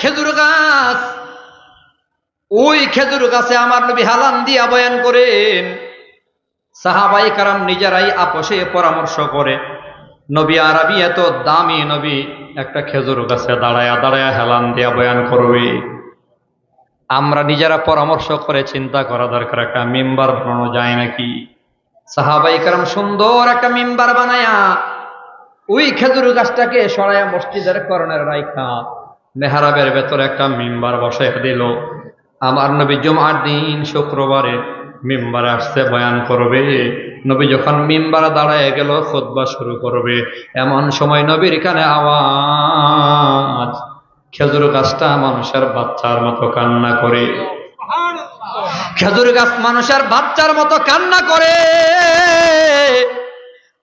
খেজুর গাছ। ওই খেজুর গাছে আমার নবী হালান দিয়া বয়ান করেন, সাহাবাই কারাম নিজেরাই আপোষে পরামর্শ করে, নবী আরবি এত দামি নবী, একটা খেজুর গাছে দাঁড়ায়া দাঁড়ায়া হেলান দিয়া বয়ান করবে। আমরা নিজেরা পরামর্শ করে চিন্তা করা দরকার, একটা মেম্বার বানানো যায় নাকি? সাহাবাই কারাম সুন্দর একটা মেম্বার বানায়া, ওই খেজুর গাছটাকে সরাইয়া মসজিদের করণের রাইখা। মেহারাবের ভেতরে একটা মেম্বার বসাই দিল। আমার নবী জুমার দিন শুক্রবারে মেম্বারে আসছে, বয়ান করবে। নবী যখন মেম্বারে দাঁড়ায় গেল খোদবা শুরু করবে। এমন সময় নবীর কানে আওয়াজ, খেজুর গাছটা মানুষের বাচ্চার মতো কান্না করে। খেজুর গাছ মানুষের বাচ্চার মতো কান্না করে।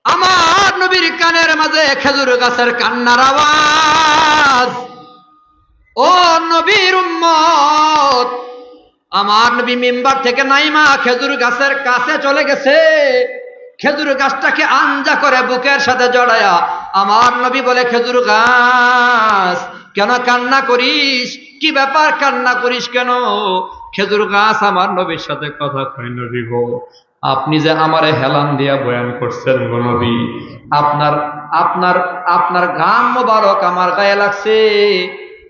আমার নবীর কানের মাঝে খেজুর গাছের কান্নার আওয়াজ। আমার নবী মেম্বার থেকে নাইমা খেজুর গাছের কাছে চলে গেছে। খেজুর গাছটাকে আঞ্জা করে বুকের সাথে জড়ায়া আমার নবী বলে, খেজুর গাছ, কেন কান্না করিস? কি ব্যাপার কান্না করিস কেন? খেজুর গাছ আমার নবীর সাথে কথা কয়, নবী গো, আপনি যে আমারে হেলান দিয়া বয়ান করছেন গো নবী, আপনার আপনার আপনার গান মোবারক আমার গায়ে লাগছে,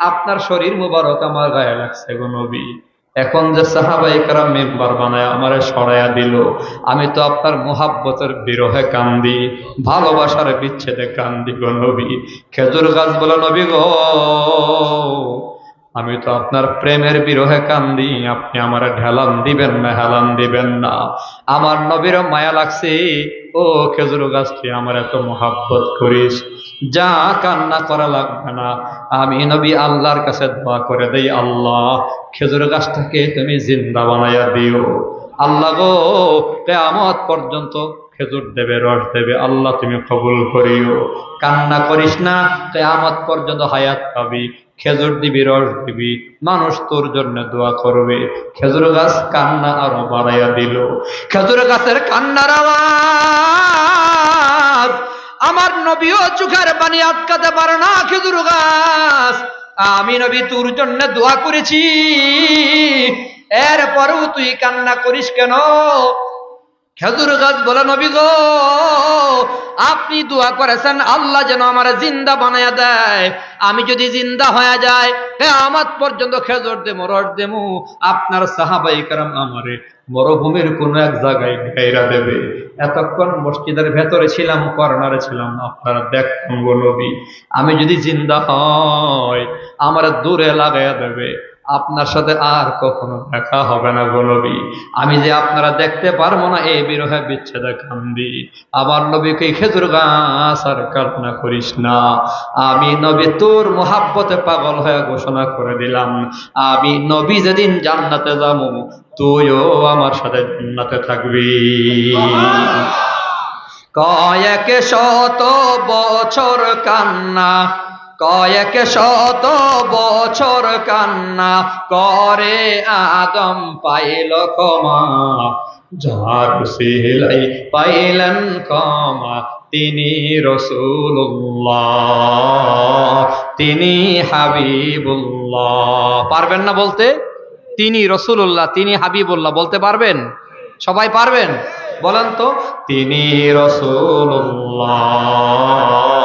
আপনার শরীর মোবারক আমার গায়ে লাগছে গো নবী। এখন যে সাহাবাই কারা মেম্বার বানায় আমারে সরাইয়া দিল, আমি তো আপনার মোহাব্বতের বিরহে কান্দি, ভালোবাসার বিচ্ছেদে কান্দি গো নবী। খেজুর গাছ বলে, নবী গো, আমি তো আপনার প্রেমের বিরহে কান্দি, আপনি আমার ঢেলান দিবেন না, হেলান দিবেন না। আমার নবীর মায়া লাগছে, ও খেজুর গাছটি আমার এত মোহাব্বত করিস। যা কান্না করা লাগবে না। আমি নবী আল্লাহর কাছে দোয়া করে দেই, আল্লাহ খেজুর গাছটাকে তুমি জিন্দা বানাইয়া দিও। আল্লাহ গো, কেয়ামত পর্যন্ত খেজুর দেবে, রস দেবে, আল্লাহ তুমি কবুল করিও। কান্না করিস না, কেয়ামত পর্যন্ত হায়াত পাবি। খেজুর দিবি, রস দিবি, মানুষ তোর জন্য দোয়া করবে। খেজুর গাছ কান্না আরও বাড়াইয়া দিল। খেজুর গাছের কান্নার আওয়াজ আমার নবীও চোখের পানি আটকাতে পারে না, খেজুর গাছ। আমি নবী, তোর জন্য দোয়া করেছি। এরপরেও তুই কান্না করিস কেন? খেজুর গাছ বলে, নবী গো, আপনি দোয়া করেছেন, আল্লাহ যেন আমার জিন্দা বানায়া দেয়। আমি যদি জিন্দা হয়ে যায় আমার পর্যন্ত খেজুর দেমো রস দেমু আপনার সাহাবাই কারাম আমারে মরুভূমির কোন এক জায়গায় ঘেরা দেবে। এতক্ষণ মসজিদের ভেতরে ছিলাম, কর্নারে ছিলাম, আপনারা গো নবী, আমি যদি জিন্দা হয়, আমার দূরে লাগাইয়া দেবে। আপনার সাথে আর কখনো দেখা হবে না গো নবী। আমি যে আপনারা দেখতে পারব না এই বিরহে বিচ্ছেদে কান্দি। আবার নবীকে খেজুর গাছ আর কালনা করিস না। আমি নবী তোর মোহাব্বতে পাগল হয়ে ঘোষণা করে দিলাম। আমি নবী যেদিন জান্নাতে যাব তুইও আমার সাথে জান্নাতে থাকবি। কয়েক শত বছর কান্না কয়েক শত বছর কান্না করে আদম পাইল ক্ষমা। যার সিলাই পাইলেন ক্ষমা, তিনি রসুল্লাহ তিনি হাবিবুল্লাহ। পারবেন না বলতে? তিনি রসুল্লাহ তিনি হাবিবুল্লাহ, বলতে পারবেন? সবাই পারবেন? বলেন তো, তিনি রসুল্লাহ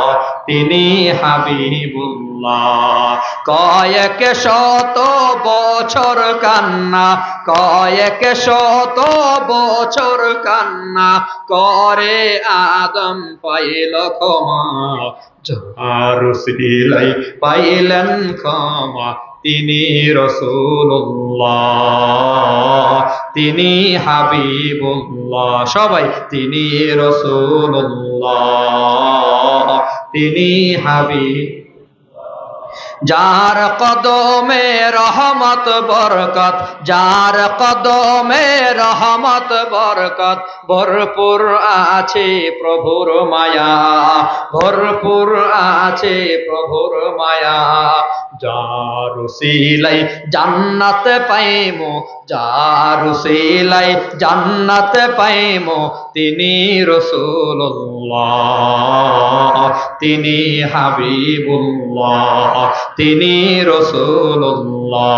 তিনি হাবিবুল্লাহ। কয়েক শত বছর কান্না, কয়েক শত বছর কান্না করে আদম পাইল ক্ষমা। যার সিলাই পাইলেন ক্ষমা। তিনি রসুল্লাহ তিনি হাবিবুল্লাহ। সবাই, তিনি রসুল্লাহ তিনি হাবিব। যার কদমে রহমত, বরকত, যার কদমে রহমত, বরকত, ভরপুর আছে প্রভুর মায়া, ভরপুর আছে প্রভুর মায়া। যার সিলাই জান্নাতে পাইমো যার সেলাই জান্নাত পাইম তিনি রসুল্লাহ তিনি হাবিবুল্লাহ তিনি রসুল্লাহ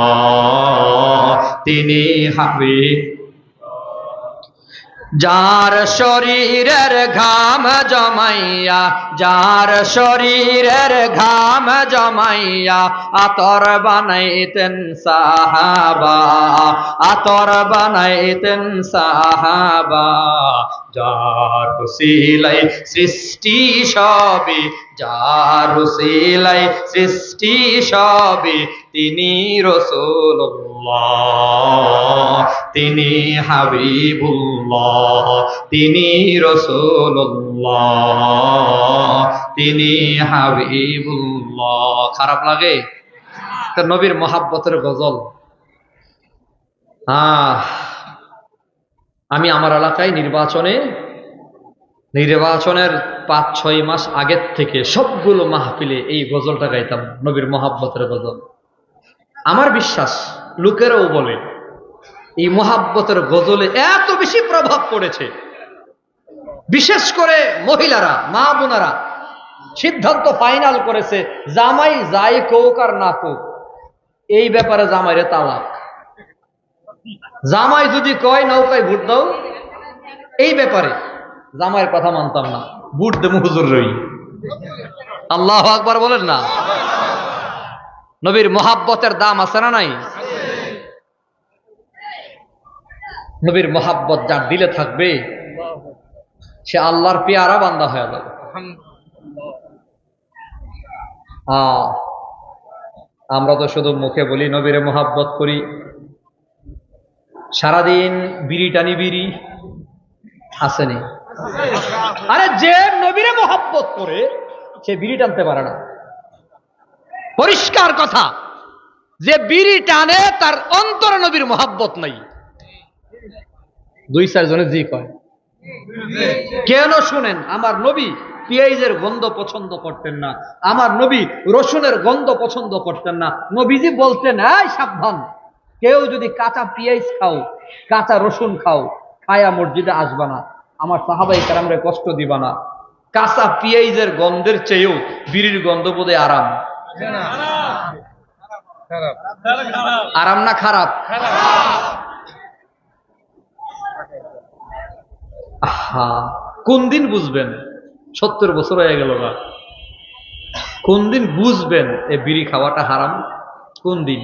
তিনি হাবিব যার শরীরের ঘাম জমাইয়া যার শরীরের ঘাম জমাইয়া আতর বানাইতেন সাহাবা আতর বানাইতেন সাহাবা। যার সিলাই সৃষ্টি সবে, যার সিলাই সৃষ্টি সবে, তিনি রসুল্লাহ তিনি হাবিবুল্লাহ, তিনি রসুল্লাহ তিনি হাবিবুল্লাহ। খারাপ লাগে? নবীর মহাব্বতের গজল। আহ। আমি আমার এলাকায় নির্বাচনে, নির্বাচনের পাঁচ, ছয় মাস আগের থেকে সবগুলো মাহফিলে এই গজলটা গাইতাম, নবীর মহাব্বতের গজল। আমার বিশ্বাস, লোকেরাও বলে, এই মহাব্বতের গজলে এত বেশি প্রভাব পড়েছে। বিশেষ করে মহিলারা, মা বোনারা, সিদ্ধান্ত ফাইনাল করেছে, জামাই যাই কোক আর না কোক, এই ব্যাপারে জামাইরে তালাক। জামাই যদি কয়, নৌকায় ভোট দাও, এই ব্যাপারে জামাইয়ের কথা মানতাম না। ভোট দেবো হুজুর রই আল্লাহ আকবার বলেন না। নবীর মহাব্বতের দাম আছে না নাই? নবীর মহাব্বত যার দিলে থাকবে, সে আল্লাহর পেয়ারা বান্দা হয়ে যাবে। আমরা তো শুধু মুখে বলি নবীরে মহাব্বত করি। সারাদিন বিড়ি টানি বিড়ি আসেনি আরে যে নবীরে মহাব্বত করে, সে বিড়ি টানতে পারে না। পরিষ্কার কথা, যে বিড়ি টানে, তার অন্তর নবীর মহাব্বত নাই। দুই চারজনে জি কয়। কেন শুনেন, আমার নবী পিয়াইজের গন্ধ পছন্দ করতেন না। আমার নবী রসুনের গন্ধ পছন্দ করতেন না। নবীজি বলতেন, এই সাবধান। কেউ যদি কাঁচা পিয়াইজ খাও, কাঁচা রসুন খাও, খায়া মসজিদে আসবা না। আমার সাহাবাই কারামরে কষ্ট দিবা না। কাঁচা পিয়াইজের গন্ধের চেয়েও বিড়ির গন্ধ বোধে আরাম। আরাম না খারাপ? কোন দিন বুঝবেন? সত্তর বছর হয়ে গেল না কোন দিন বুঝবেন এ বিড়ি খাওয়াটা হারাম? কোন দিন?